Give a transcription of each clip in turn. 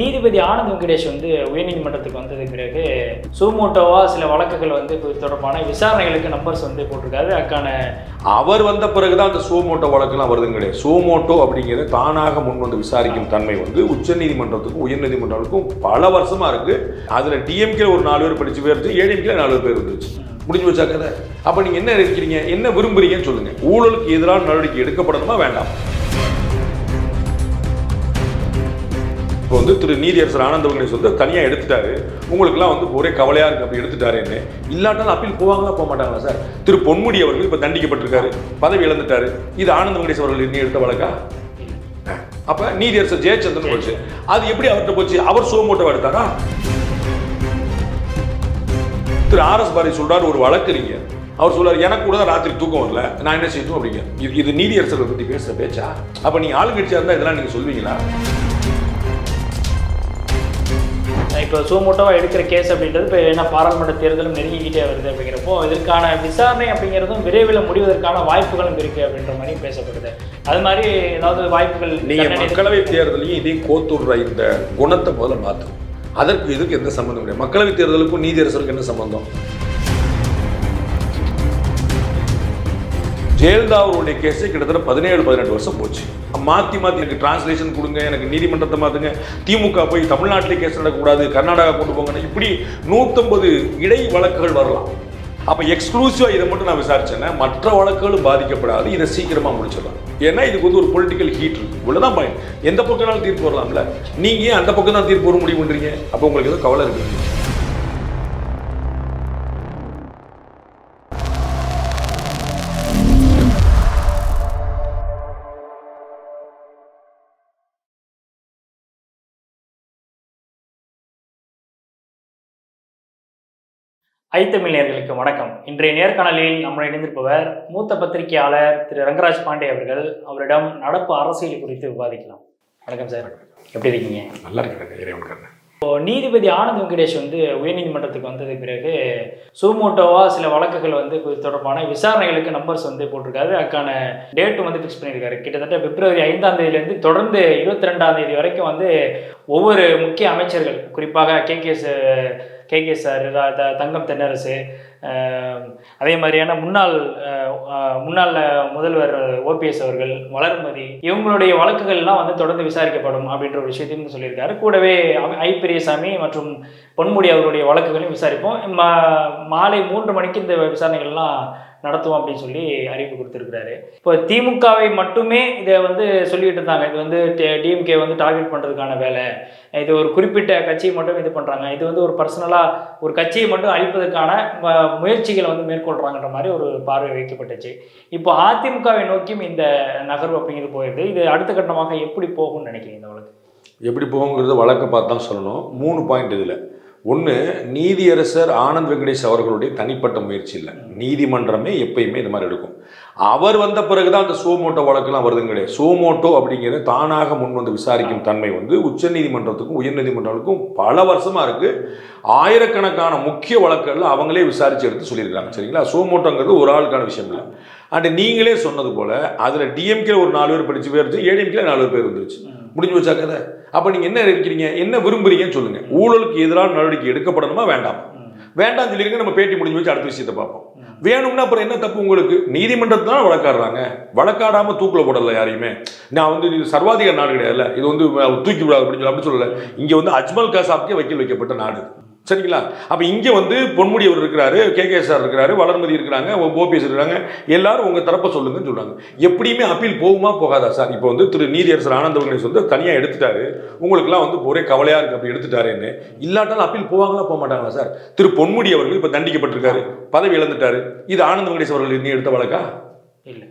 நீதிபதி ஆனந்த் வெங்கடேஷ் வந்து உயர்நீதிமன்றத்துக்கு வந்ததுக்கு பிறகு சுமோட்டோவா சில வழக்குகள் வந்து தொடர்பான விசாரணைகளுக்கு நம்பர்ஸ் வந்து போட்டிருக்காரு. அதுக்கான அவர் வந்த பிறகுதான் அந்த சோமோட்டோ வழக்கெல்லாம் வருதுங்க கிடையாது. சோமோட்டோ அப்படிங்கிறது தானாக முன் வந்து விசாரிக்கும் தன்மை வந்து உச்சநீதிமன்றத்துக்கும் உயர்நீதிமன்றத்துக்கும் பல வருஷமா இருக்கு. அதுல டிஎம்கே ஒரு நாலு பேர் படிச்சு போயிருச்சு ஏடிஎம்கே நாலு பேர் இருந்துச்சு முடிஞ்சு வச்சா கதை? அப்ப நீங்க என்ன இருக்கிறீங்க? என்ன விரும்புறீங்கன்னு சொல்லுங்க. ஊழலுக்கு எதிரான நடவடிக்கை எடுக்கப்படணுமா வேண்டாம்? இப்போ வந்து திரு நீதியரசர் ஆனந்த வெங்கடேஷ் வந்து தனியாக எடுத்துட்டாரு. உங்களுக்குலாம் வந்து ஒரே கவலையாக இருக்கு அப்படி எடுத்துட்டாருன்னு இல்லாட்டாலும் அப்பீல் போவாங்களா போக மாட்டாங்களா சார்? திரு பொன்முடி அவர்கள் இப்போ தண்டிக்கப்பட்டிருக்காரு பதவி இழந்துட்டாரு. இது ஆனந்த வெங்கடேஷ் அவர்கள் இன்னும் எடுத்த வழக்கா? அப்ப நீதியரசர் ஜெயச்சந்திரன் போச்சு. அது எப்படி அவர்கிட்ட போச்சு? அவர் சோமோட்டோ எடுத்தாரா திரு ஆர் எஸ் பாரதி சொல்றாரு ஒரு வழக்கறிஞர் அவர் சொல்றாரு எனக்கு கூட தான் ராத்திரி தூக்கம் வரல. நான் என்ன செய்யட்டும் அப்படிங்க. இது இது நீதியரசர்கள் பத்தி பேசுற பேச்சா? அப்ப நீங்க ஆளுங்கட்சியா இருந்தா இதெல்லாம் நீங்க சொல்வீங்களா? இப்போ சுமோட்டோவா எடுக்கிற கேஸ் அப்படின்றது இப்போ என்ன பாராளுமன்ற தேர்தலும் நெருங்கிக்கிட்டே வருது அப்படிங்கிறப்போ இதற்கான விசாரணை அப்படிங்கிறதும் விரைவில் முடிவதற்கான வாய்ப்புகளும் இருக்கு அப்படின்ற மாதிரி பேசப்படுது. அது மாதிரி ஏதாவது வாய்ப்புகள் நீங்க தண்டனை மக்களவை தேர்தலையும் இதையும் கோத்துடுற இந்த குணத்தை முதல்ல மாற்றும் அதற்கு இதுக்கு எந்த சம்பந்தம் கிடையாது. மக்களவை தேர்தலுக்கும் நீதியரசருக்கும் என்ன சம்பந்தம்? ஜெயலலிதா அவருடைய கேஸே கிட்டத்தட்ட பதினேழு பதினெட்டு வருஷம் போச்சு. மாற்றி மாற்றி எனக்கு டிரான்ஸ்லேஷன் கொடுங்க எனக்கு நீதிமன்றத்தை மாற்றுங்க திமுக போய் தமிழ்நாட்டிலே கேஸ் நடக்கக்கூடாது கர்நாடகா கொண்டு போங்க இப்படி நூற்றம்பது இடை வழக்குகள் வரலாம். அப்போ எக்ஸ்க்ளூசிவாக இதை மட்டும் நான் விசாரிச்சேன்னா மற்ற வழக்குகளும் பாதிக்கப்படாது. இதை சீக்கிரமாக முடிச்சிடலாம். ஏன்னா இதுக்கு வந்து ஒரு பொலிட்டிக்கல் ஹீட் இருக்கு. இவ்வளோதான் பாயிண்ட் எந்த பக்கம்னாலும் தீர்ப்பு வரலாம்ல? நீங்கள் ஏன் அந்த பக்கம் தான் தீர்ப்பு வர முடிவு பண்ணுறீங்க அப்போ உங்களுக்கு எதுவும் கவலை இருக்குது ஐத்தமிழர்களுக்கு வணக்கம். இன்றைய நேர்காணலில் நம்முடன் இணைந்திருப்பவர் மூத்த பத்திரிகையாளர் திரு ரங்கராஜ் பாண்டே அவர்கள். அவரிடம் நடப்பு அரசியல் குறித்து விவாதிக்கலாம். வணக்கம் சார். எப்படி இருக்கீங்க? நல்லா இருக்கிறேன் இப்போ நீதிபதி ஆனந்த் வெங்கடேஷ் வந்து உயர்நீதிமன்றத்துக்கு வந்ததுக்கு பிறகு சுமோட்டோவா சில வழக்குகள் வந்து தொடர்பான விசாரணைகளுக்கு நம்பர்ஸ் வந்து போட்டிருக்காரு. அதுக்கான டேட்டும் வந்து ஃபிக்ஸ் பண்ணியிருக்காரு. கிட்டத்தட்ட பிப்ரவரி ஐந்தாம் தேதியிலேருந்து தொடர்ந்து இருபத்தி ரெண்டாம் தேதி வரைக்கும் வந்து ஒவ்வொரு முக்கிய அமைச்சர்கள் குறிப்பாக K K K K sir Thangam Thennarasu அதே மாதிரியான முன்னாள் முன்னாள் முதல்வர் ஓபிஎஸ் அவர்கள் வளர்மதி இவங்களுடைய வழக்குகள்லாம் வந்து தொடர்ந்து விசாரிக்கப்படும் அப்படின்ற ஒரு விஷயத்தையும் சொல்லியிருக்காரு. கூடவே ஐ- பெரியசாமி மற்றும் பொன்முடி அவர்களுடைய வழக்குகளையும் விசாரிப்போம். மா- மாலை மூன்று மணிக்கு இந்த விசாரணைகள்லாம் நடத்துவோம் அப்படின்னு சொல்லி அறிவிப்பு கொடுத்துருக்கிறாரு. இப்போ திமுகவை மட்டுமே இதை வந்து சொல்லிட்டு இருந்தாங்க. இது வந்து டிஎம்கே வந்து டார்கெட் பண்ணுறதுக்கான வேலை. இது ஒரு குறிப்பிட்ட கட்சியை மட்டும் இது பண்ணுறாங்க இது வந்து ஒரு பர்சனலாக ஒரு கட்சியை மட்டும் அழிப்பதற்கான ம- முயற்சிகளை வந்து மேற்கொள்கிறாங்கன்ற மாதிரி ஒரு பார்வை வைக்கப்பட்டுச்சு. இப்போ அதிமுகவை நோக்கியும் இந்த நகர்வு அப்படிங்கிறது போயிடுது. இது அடுத்த கட்டமாக எப்படி போகும்னு நினைக்கிறீங்க இந்த வழக்கு? எப்படி போகுங்கிறது வழக்கை பார்த்து தான் சொல்லணும். மூணு பாயிண்ட் இதில். ஒன்று நீதியரசர் ஆனந்த் வெங்கடேஷ் அவர்களுடைய தனிப்பட்ட முயற்சி இல்லை. நீதிமன்றமே எப்பயுமே இந்த மாதிரி எடுக்கும். அவர் வந்த பிறகு தான் அந்த சோமோட்டோ வழக்கெல்லாம் வருதுங்க கிடையாது. சோமோட்டோ அப்படிங்கிறது தானாக முன் வந்து விசாரிக்கும் தன்மை வந்து உச்சநீதிமன்றத்துக்கும் உயர்நீதிமன்றத்துக்கும் பல வருஷமாக இருக்குது ஆயிரக்கணக்கான முக்கிய வழக்குகளில் அவங்களே விசாரித்து எடுத்து சொல்லியிருக்காங்க சரிங்களா? சோமோட்டோங்கிறது ஒரு ஆளுக்கான விஷயம் இல்லை. அண்ட் நீங்களே சொன்னது போல் அதில் டிஎம்கே ஒரு நாலு பேர் படித்து போயிருச்சு ஏடிஎம்கே நாலு பேர் வந்துருச்சு முடிஞ்சு வச்சா கதை? அப்போ நீங்கள் என்ன இருக்கிறீங்க? என்ன விரும்புறீங்கன்னு சொல்லுங்க. ஊழலுக்கு எதிரான நடவடிக்கை எடுக்கப்படணுமா? வேண்டாம். வேண்டாம் சொல்லிருங்க நம்ம பேட்டி முடிஞ்சு வச்சு அடுத்த விஷயத்தை பார்ப்போம். வேணும்னா அப்புறம் என்ன தப்பு உங்களுக்கு? நீதிமன்றத்தை தான் வழக்காடுறாங்க. வழக்காடாமல் தூக்கில் போடல யாரையுமே. நான் வந்து இது சர்வாதிகார நாடு கிடையாதுல்ல. இது வந்து தூக்கி விடாது அப்படின்னு சொல்லி அப்படி சொல்லலை. இங்கே வந்து அஜ்மல் கசாப்கே வக்கீல் வைக்கப்பட்ட நாடு. சரிங்களா? அப்போ இங்கே வந்து பொன்முடி அவர் இருக்கிறாரு கே கே சார் இருக்கிறாரு வளர்மதி இருக்கிறாங்க ஓபிஎஸ் இருக்கிறாங்க. எல்லாரும் உங்கள் தரப்பை சொல்லுங்கன்னு சொல்றாங்க. எப்படியுமே அப்பீல் போகுமா போகாதா சார்? இப்போ வந்து திரு நீதியரசர் ஆனந்த வெங்கடேஷ் வந்து தனியாக எடுத்துட்டாரு. உங்களுக்குலாம் வந்து ஒரே கவலையாக இருக்கு அப்படி எடுத்துட்டாருன்னு. இல்லாட்டாலும் அப்பீல் போவாங்களா போக மாட்டாங்களா சார்? திரு பொன்முடி அவர்கள் இப்போ தண்டிக்கப்பட்டிருக்காரு பதவி இழந்துட்டாரு. இது ஆனந்த வெங்கடேஷ் அவர்கள் இன்னும் எடுத்த வழக்கா? இல்லை.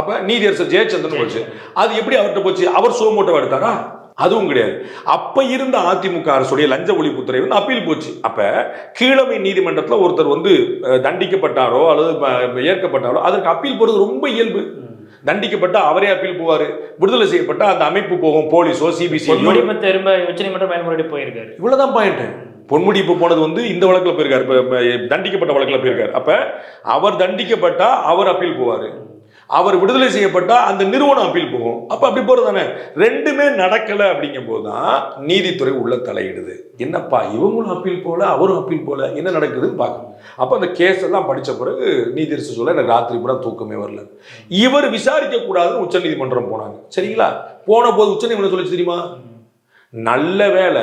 அப்ப நீதியரசர் ஜெயச்சந்திரன் போச்சு. அது எப்படி அவர்கிட்ட போச்சு? அவர் சோமோட்டோ எடுத்தாரா? அதுவும் கிடையாது. அப்ப இருந்த அதிமுக அரசுடைய லஞ்ச ஒழிப்புத்துறை வந்து அப்பீல் போச்சு. அப்ப கீழமை நீதிமன்றத்துல ஒருத்தர் வந்து தண்டிக்கப்பட்டாரோ அல்லது ஏற்கப்பட்டாரோ அதற்கு அப்பீல் போறது ரொம்ப இயல்பு. தண்டிக்கப்பட்டா அவரே அப்பீல் போவாரு. விடுதலை செய்யப்பட்டா அந்த அமைப்பு போகும் போலீஸோ சிபிசி திரும்ப உச்சநீதிமன்றம் மேல்முறையீடு போயிருக்காரு. இவ்வளவுதான் பாயிண்ட் பொன்முடி இப்போ போனது வந்து இந்த வழக்குல போயிருக்காரு. இப்ப, தண்டிக்கப்பட்ட வழக்குல போயிருக்காரு. அப்ப அவர் தண்டிக்கப்பட்டா அவர் அப்பீல் போவாரு. அவர் விடுதலை செய்யப்பட்டா அந்த நிறுவனம் அப்பீல் போகும். அப்போ அப்படி போகிறது தானே ரெண்டுமே நடக்கலை அப்படிங்கும் போதுதான் நீதித்துறை உள்ள தலையிடுது. என்னப்பா இவங்களும் அப்பீல் போல அவரும் அப்பீல் போகல என்ன நடக்குதுன்னு பார்க்கணும். அப்போ அந்த கேஸ் எல்லாம் படித்த பிறகு நீதிரசு சொல்ல எனக்கு ராத்திரி கூட தூக்கமே வரல. இவர் விசாரிக்க கூடாதுன்னு உச்சநீதிமன்றம் போனாங்க. சரிங்களா? போன போது உச்சநீதிமன்றம் சொல்லிச்சு தெரியுமா? நல்ல வேளை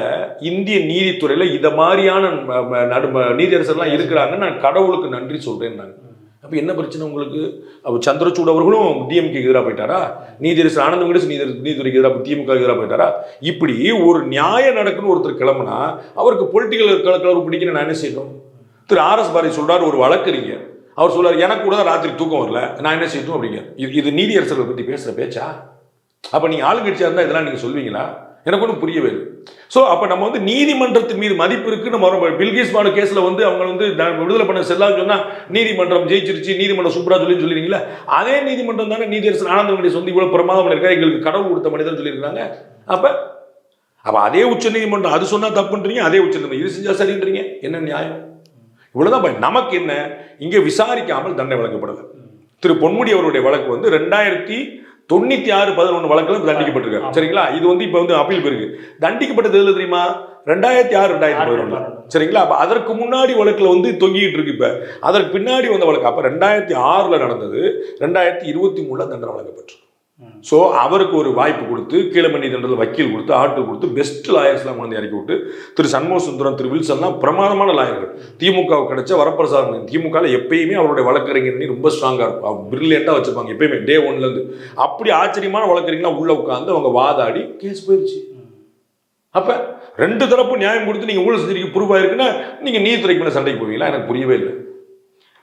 இந்திய நீதித்துறையில் இதை மாதிரியான நடு நீதியரசர்லாம் இருக்கிறாங்க நான் கடவுளுக்கு நன்றி சொல்கிறேன் நான் இப்போ என்ன பிரச்சனை உங்களுக்கு? அப்போ சந்திரசூட் அவர்களும் டிஎம்கே எதிராக போயிட்டாரா? நீதிரசு ஆனந்த வெங்கடேஷ் நீதி நீதித்துறைக்கு எதிராக திமுக எதிராக போயிட்டாரா? இப்படி ஒரு நியாயம் நடக்குன்னு ஒருத்தர் கிளம்புனா அவருக்கு பொலிட்டிக்கல் கலர் பிடிக்கணும் நான் என்ன செய்யணும்? திரு ஆர் எஸ் பாரதி சொல்றாரு ஒரு வழக்கறிஞர். அவர் சொல்றாரு எனக்கு கூட தான் ராத்திரி தூக்கம் வரல. நான் என்ன செய்யணும்? அப்படிங்க. இது இது நீதியரசர்களை பற்றி பேசுகிற பேச்சா? அப்போ நீங்கள் ஆளுங்கட்சியாக இருந்தால் இதெல்லாம் நீங்கள் சொல்வீங்களா? எனக்கு ஒன்றும் புரியவே இல்லை. ஸோ அப்போ நம்ம வந்து நீதிமன்றத்தின் மீது மதிப்பு இருக்கு நம்ம வரோம். பில்கிஸ் கேஸில் வந்து அவங்க வந்து விடுதலை பண்ண செல்லான்னு சொன்னால் நீதிமன்றம் ஜெயிச்சிருச்சு நீதிமன்றம் சூப்பராக சொல்லி சொல்லிருக்கீங்களா? அதே நீதிமன்றம் தானே நீதியரசர் ஆனந்த வெங்கடேஷ் சொந்த இவ்வளோ பிரமாதம் இருக்கா எங்களுக்கு கடவுள் கொடுத்த மனிதன் சொல்லியிருக்காங்க அப்போ அப்போ அதே உச்ச நீதிமன்றம் அது சொன்னால் தப்புன்றீங்க அதே உச்ச நீதிமன்றம் இது செஞ்சால் சரின்றீங்க என்ன நியாயம்? இவ்வளோதான் நமக்கு என்ன? இங்கே விசாரிக்காமல் தண்டனை வழங்கப்படலை. திரு பொன்முடி அவருடைய வழக்கு வந்து ரெண்டாயிரத்தி தொண்ணூத்தி ஆறு பதினொன்று வழக்கில் தண்டிக்கப்பட்டிருக்காரு சரிங்களா? இது வந்து இப்போ வந்து அப்பீல் போயிருக்கு. தண்டிக்கப்பட்டது எதுல தெரியுமா? ரெண்டாயிரத்தி ஆறு ரெண்டாயிரத்தி பதினொன்று சரிங்களா? அப்போ அதற்கு முன்னாடி வழக்கில் வந்து தொங்கிட்டு இருக்கு இப்போ. அதற்கு பின்னாடி வந்த வழக்கு. அப்போ ரெண்டாயிரத்தி ஆறில் நடந்தது. ரெண்டாயிரத்தி இருபத்தி மூணில் தண்டனை வழங்கப்பட்டிருக்கு. ஸோ அவருக்கு ஒரு வாய்ப்பு கொடுத்து கீழமணி தண்டல வக்கீல் கொடுத்து ஆட்டு கொடுத்து பெஸ்ட் லாயர்ஸ்லாம் கொண்டு இறக்கி விட்டு திரு சண்முக சுந்தரம் திரு வில்சன்லாம் பிரமாதமான லாயர்கள் திமுக கிடைச்ச வரப்பிரசாதம் திமுகவில் எப்பயுமே அவருடைய வழக்கறிஞர் ரொம்ப ஸ்ட்ராங்காக இருக்கும். அவர் பிரில்லியண்ட்டாக வச்சுப்பாங்க எப்பயுமே. டே ஒன்லேருந்து அப்படி ஆச்சரியமான வழக்கறிஞர்லாம் உள்ள உட்காந்து அவங்க வாதாடி கேஸ் போயிடுச்சு அப்போ ரெண்டு தரப்பு நியாயம் கொடுத்து நீங்கள் ஊழல் செஞ்சிருக்க ப்ரூவ் ஆயிருக்குன்னா நீங்கள் நீதித்துறைக்கு மேலே சண்டைக்கு போவீங்களா? எனக்கு புரியவே இல்லை.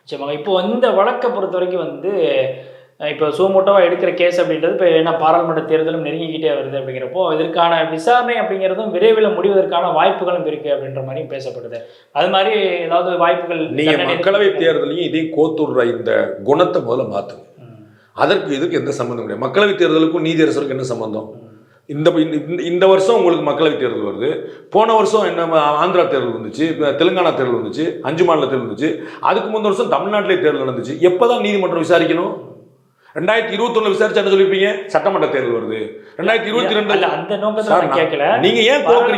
சரி இப்போ இந்த வழக்கை பொறுத்த வரைக்கும் வந்து இப்போ சூமோட்டோவாக எடுக்கிற கேஸ் அப்படின்றது இப்போ என்ன பாராளுமன்ற தேர்தலும் நெருங்கிக்கிட்டே வருது அப்படிங்கிறப்போ இதற்கான விசாரணை அப்படிங்கிறதும் விரைவில் முடிவதற்கான வாய்ப்புகளும் இருக்கு அப்படின்ற மாதிரியும் பேசப்படுது. அது மாதிரி ஏதாவது வாய்ப்புகள் நீங்க தண்டனை மக்களவை? தேர்தலையும் இதையும் கோத்துடுற இந்த குணத்தை முதல்ல மாத்துங்க. ம். அதற்கு இதுக்கு எந்த சம்பந்தம் கிடையாது. மக்களவை தேர்தலுக்கும் நீதியரசருக்கும் என்ன சம்பந்தம்? இந்த இந்த- வருஷம் உங்களுக்கு மக்களவை தேர்தல் வருது. போன வருஷம் என்ன ஆந்திரா தேர்தல் வந்துச்சு தெலுங்கானா தேர்தல் வந்துச்சு அஞ்சு மாநில தேர்தல் வந்துச்சு. அதுக்கு முந்தின வருஷம் தமிழ்நாட்டிலே தேர்தல் நடந்துச்சு. எப்பதான் நீதிமன்றம் விசாரிக்கணும்? ரெண்டாயிரத்தி இருபத்தொன்னு விசாரிச்சு என்ன சொல்லிருப்பீங்க? சட்டமன்ற தேர்தல் வருது. ரெண்டாயிரத்தி இருபத்தி ரெண்டு அந்த நோக்கத்தை சார், நான் நான்- கேட்கல. நீங்க ஏன் கோக்குறீங்க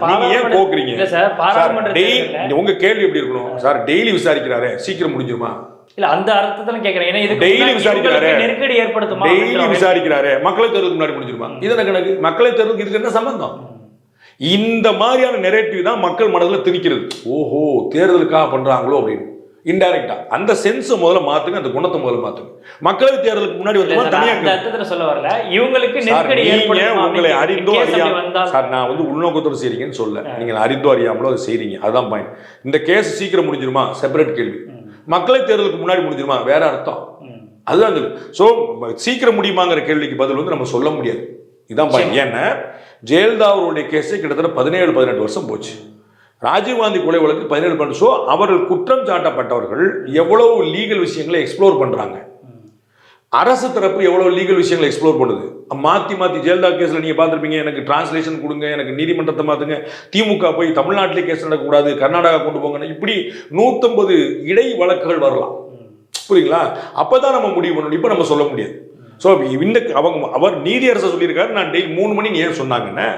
நீங்க ஏன் கோக்குறீங்க? சார் சார், பாராளுமன்ற டெய்- தேர்தல்ல- உங்க கேள்வி எப்படி இருக்கணும்? சார் டெய்லி விசாரிக்கிறாரே. சீக்கிரம் முடிஞ்சிருமா? இல்ல அந்த அர்த்தத்துல கேட்கறேன். ஏன்னா Daily முன்னாடி விசாரிக்கிறாரே. நெருக்கடி ஏற்படுத்துமா டெய்லி விசாரிக்கிறாரு. மக்களவை தேர்தலுக்கு முன்னாடி முடிஞ்சிருமா? இது கணக்கு? மக்களவை தேர்தலுக்கு இதுக்கு என்ன சம்பந்தம்? இந்த மாதிரியான நெரேட்டிவ் தான் மக்கள் மனதில் திணிக்கிறது. ஓஹோ தேர்தலுக்காக பண்றாங்களோ அப்படின்னு. இன்டைரக்டா அந்த சென்ஸை முதல்ல மாத்துங்க அந்த குணத்தை முதல்ல மாத்துங்க. மக்களவை தேர்தலுக்கு முன்னாடி வந்து சார், தனியா நான் அந்த அர்த்தத்துல சொல்ல வரல. இவங்களுக்கு உங்களை அறிந்தோ அறியாம சார் நான் வந்து உள்நோக்கத்தோட செய்றீங்கன்னு சொல்ல. நீங்க அறிந்தோ அறியாமலோ அதை செய்றீங்க. அதுதான் பாயிண்ட் இந்த கேஸ் சீக்கிரம் முடிஞ்சிருமா? செப்பரேட் கேள்வி. மக்களவை தேர்தலுக்கு முன்னாடி முடிஞ்சிருமா? வேற அர்த்தம். அதுதான் இது ஸோ சீக்கிரம் முடியுமாங்கிற கேள்விக்கு பதில் வந்து நம்ம சொல்ல முடியாது. இதான் பாயிண்ட் ஏன்னா ஜெயலலிதா அவருடைய கேஸே கிட்டத்தட்ட பதினேழு பதினெட்டு வருஷம் போச்சு. ராஜீவ்காந்தி கொலை வழக்கு பதினேழு பண்ணு ஸோ அவர்கள் குற்றம் சாட்டப்பட்டவர்கள் எவ்வளவு லீகல் விஷயங்களை எக்ஸ்ப்ளோர் பண்ணுறாங்க அரசு தரப்பு எவ்வளவு லீகல் விஷயங்களை எக்ஸ்ப்ளோர் பண்ணுது? மாற்றி மாற்றி ஜெயலலிதா கேஸில் நீங்கள் பார்த்துருப்பீங்க எனக்கு டிரான்ஸ்லேஷன் கொடுங்க எனக்கு நீதிமன்றத்தை மாற்றுங்க திமுக போய் தமிழ்நாட்டிலே கேஸ் நடக்கக்கூடாது கர்நாடகா கொண்டு போங்க இப்படி நூற்றம்பது இடை வழக்குகள் வரலாம். புரியுங்களா? அப்பதான் நம்ம முடிவு பண்ணணும். இப்போ நம்ம சொல்ல முடியாது. ஸோ இந்த அவங்க அவர் நீதியரசர் சொல்லியிருக்காரு. நான் டெய்லி மூணு மணி ஏன் சொன்னாங்கன்னா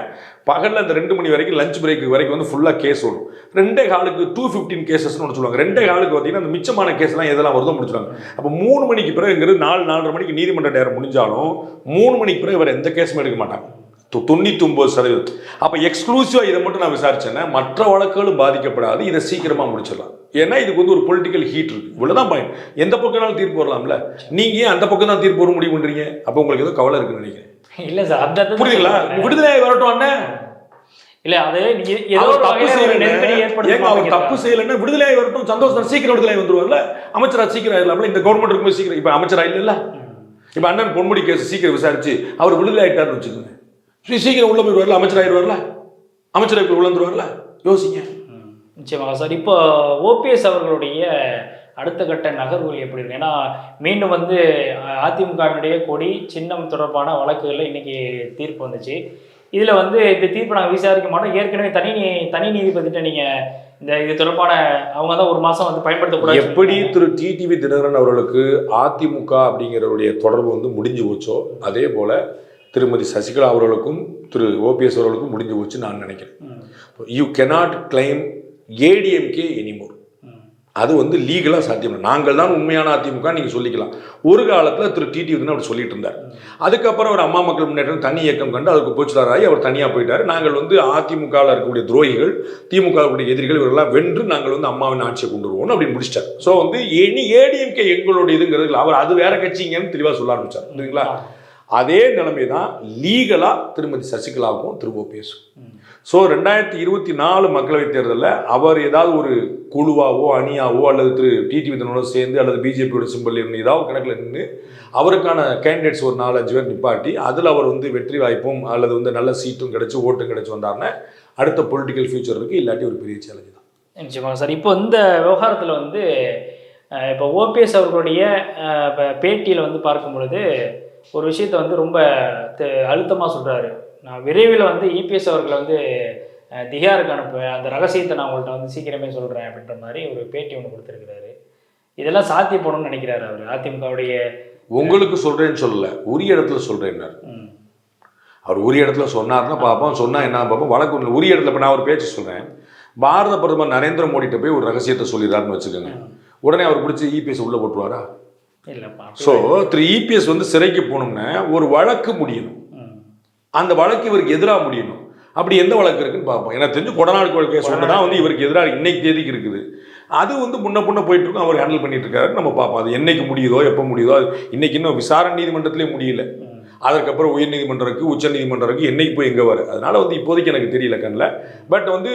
பகலில் அந்த ரெண்டு மணி வரைக்கும் லஞ்ச் பிரேக் வரைக்கும் வந்து ஃபுல்லாக கேஸ் வரும் ரெண்டே காலுக்கு டூ ஃபிஃப்டீன் கேசஸ்னு ஒன்று சொல்லுவாங்க. ரெண்டே காலுக்கு பார்த்தீங்கன்னா அந்த மிச்சமான கேஸ்லாம் எதெல்லாம் வருதோ முடிச்சுருவாங்க. அப்போ மூணு மணிக்கு பிறகுங்கிறது நாலு நாலரை மணிக்கு நீதிமன்ற நேரம் முடிஞ்சாலும் மூணு மணிக்கு பிறகு வேறு எந்த கேஸும் எடுக்க மாட்டாங்க. தொண்ணூத்தொம்பது ஒன்பது சதவீதம். அப்போ எக்ஸ்க்ளூசிவாக இதை மட்டும் நான் விசாரிச்சேன்னா மற்ற வழக்குகளும் பாதிக்கப்படாது. இதை சீக்கிரமாக முடிச்சிடலாம். ஏன்னா இதுக்கு வந்து ஒரு பொலிட்டிக்கல் ஹீட் இருக்கு. இவ்வளோதான் பாயிண்ட் எந்த பக்கம்னாலும் தீர்ப்பு வரலாம்ல? நீங்கள் ஏன் அந்த பக்கம் தான் தீர்ப்பு வர முடிவு பண்ணுறீங்க அப்போ உங்களுக்கு ஏதோ கவலை இருக்குன்னு நினைக்கிறேன். இல்ல சார் அந்த புரியுதுங்களா. விடுதலை வரட்டும் இல்ல அது ஏதோ தப்பு செய்யல அவர் தப்பு? செய்யலைன்னா விடுதலை வரட்டும். சந்தோஷம் சீக்கிரம் விடுதலை வந்துருவார்ல. அமைச்சரா சீக்கிரம் ஆயிடலாம்ல. இந்த கவர்மெண்ட் இருக்கும்போது சீக்கிரம். இப்ப அமைச்சரா இல்லைல்ல இப்ப அண்ணன் பொன்முடி கேஸ் சீக்கிரம் விசாரிச்சு அவர் விடுதலை ஆயிட்டாருன்னு வச்சுக்கோங்க. சீக்கிரம் உள்ள போயிடுவார்ல. அமைச்சர் ஆயிடுவார்ல. அமைச்சரவைக்குள்ள உள்ள வந்துருவார்ல யோசிங்க. நிச்சயமாக சார். இப்போ ஓபிஎஸ் அவர்களுடைய அடுத்த கட்ட நகர்வுகள் எப்படி இருக்கு ஏன்னா மீண்டும் வந்து அதிமுகவினுடைய கொடி சின்னம் தொடர்பான வழக்குகளில் இன்னைக்கு தீர்ப்பு வந்துச்சு. இதில் வந்து இந்த தீர்ப்பை நாங்கள் விசாரிக்க மாட்டோம். ஏற்கனவே தனி தனி நீதிபதிட்ட நீங்கள் இந்த இது தொடர்பான அவங்க தான் ஒரு மாசம் வந்து பயன்படுத்தக்கூடாது எப்படி திரு டிடிவி தினகரன் அவர்களுக்கு அதிமுக அப்படிங்கிறவருடைய தொடர்பு வந்து முடிஞ்சு போச்சோ? அதே போல திருமதி சசிகலா அவர்களுக்கும் திரு ஓபிஎஸ் அவர்களுக்கும் முடிஞ்சு போச்சு நான் நினைக்கிறேன். You cannot claim ADMK anymore அது வந்து லீகலாக சாத்தியம் இல்லை. நாங்கள் தான் உண்மையான அதிமுக நீங்கள் சொல்லிக்கலாம். ஒரு காலத்தில் திரு டிடி வந்து அப்படி சொல்லிட்டு இருந்தார். அதுக்கப்புறம் அவர் அம்மா மக்கள் முன்னேற்றம் தனி இயக்கம் கண்டு அதுக்கு போச்சுதாராகி அவர் தனியாக போயிட்டார். நாங்கள் வந்து அதிமுகவில் இருக்கக்கூடிய துரோகிகள் திமுக எதிரிகள் இவரெல்லாம் வென்று நாங்கள் வந்து அம்மாவின் ஆட்சியை கொண்டு வருவோம் அப்படின்னு முடிச்சிட்டார். ஸோ வந்து இனி ஏடிஎம்கே எங்களுடைய இதுங்கிறது. அவர் அது வேற கட்சிங்கன்னு தெளிவாக சொல்ல ஆரம்பிச்சார். புரியுங்களா அதே நிலைமை தான் லீகலாக திருமதி சசிகலாவுக்கும் திரு ஓபிஎஸ்க்கும் ம். ஸோ ரெண்டாயிரத்தி இருபத்தி நாலு மக்களவைத் தேர்தலில் அவர் ஏதாவது ஒரு குழுவாவோ அணியாவோ அல்லது திரு டிடி விதனோட சேர்ந்து அல்லது பிஜேபியோட சிம்பிள் இருந்து ஏதாவது கணக்கில் நின்று அவருக்கான கேண்டிடேட்ஸ் ஒரு நாலஞ்சு பேர் நிப்பாட்டி அதில் அவர் வந்து வெற்றி வாய்ப்பும் அல்லது வந்து நல்ல சீட்டும் கிடச்சி ஓட்டும் கிடச்சி வந்தாருன்னா அடுத்த பொலிட்டிக்கல் ஃபியூச்சர் இருக்குது இல்லாட்டி ஒரு பெரிய சேலஞ்சு தான். நிச்சயமாக சார். இப்போ இந்த விவகாரத்தில் வந்து இப்போ ஓபிஎஸ் அவர்களுடைய இப்போ பேட்டியில் வந்து பார்க்கும் பொழுது ஒரு விஷயத்தை வந்து ரொம்ப அழுத்தமாக சொல்கிறாரு நான் விரைவில் வந்து இபிஎஸ் அவர்களை வந்து திகாருக்கு அனுப்புவேன். அந்த ரகசியத்தை நான் உங்கள்கிட்ட வந்து சீக்கிரமே சொல்கிறேன் அப்படின்ற மாதிரி ஒரு பேட்டி ஒன்று கொடுத்துருக்கிறாரு. இதெல்லாம் சாத்தியப்படணும்னு நினைக்கிறாரு அவர் அதிமுகவுடைய உங்களுக்கு சொல்கிறேன்னு சொல்லல உரிய இடத்துல சொல்கிறேன்னார் அவர் உரிய இடத்துல சொன்னார்னா பார்ப்போம் சொன்னா என்ன பார்ப்போம் வழக்கு. உரிய இடத்துல இப்போ நான் ஒரு பேச்சு சொல்கிறேன் பாரத பிரதமர் நரேந்திர மோடிட்ட போய் ஒரு ரகசியத்தை சொல்லிடுறாருன்னு வச்சுக்கோங்க. உடனே அவர் பிடிச்சி இபிஎஸ் உள்ள போட்டுருவாரா? இல்லைப்பா ஸோ திரு இபிஎஸ் வந்து சிறைக்கு போகணும்னா ஒரு வழக்கு முடியணும். அந்த வழக்கு இவருக்கு எதிராக முடியணும். அப்படி எந்த வழக்கு இருக்குன்னு பார்ப்போம். எனக்கு தெரிஞ்சு கொடநாடு கேஸ் ஒன்று தான் வந்து இவருக்கு எதிராக இன்னைக்கு தேதிக்கு இருக்குது. அது வந்து முன்ன புண்ண போயிட்டு இருக்கும் அவர் ஹேண்டில் பண்ணிட்டு இருக்காரு நம்ம பார்ப்போம். அது என்னைக்கு முடியுதோ எப்போ முடியுதோ அது இன்னைக்கு இன்னும் விசாரணை நீதிமன்றத்திலே முடியல. அதற்கப்புறம் உயர் நீதிமன்றம் உச்ச நீதிமன்றம் என்னைக்கு போய் எங்கே வர? அதனால வந்து இப்போதைக்கு எனக்கு தெரியல கண்ணில். பட் வந்து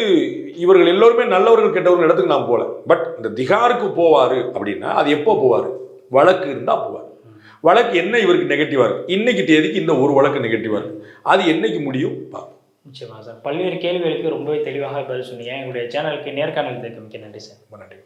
இவர்கள் எல்லோருமே நல்லவர்கள் கெட்டவர்கள் இடத்துக்கு நான் போகல பட் இந்த திகாருக்கு போவார் அப்படின்னா அது எப்போ போவார்? வழக்கு இருந்தால் போவார். வழக்கு என்ன இவருக்கு நெகட்டிவாக இருக்கு? இன்னைக்கு தேதிக்கு இந்த ஒரு வழக்கு நெகட்டிவாக இருக்கு. அது என்னைக்கு முடியும்? பார்ப்போம். நிச்சயமாக சார். பல்வேறு கேள்விகளுக்கு ரொம்பவே தெளிவாக பதில் சொன்னீங்க. எங்களுடைய சேனலுக்கு நேர்காணல் மிக்க நன்றி சார். ரொம்ப நன்றி.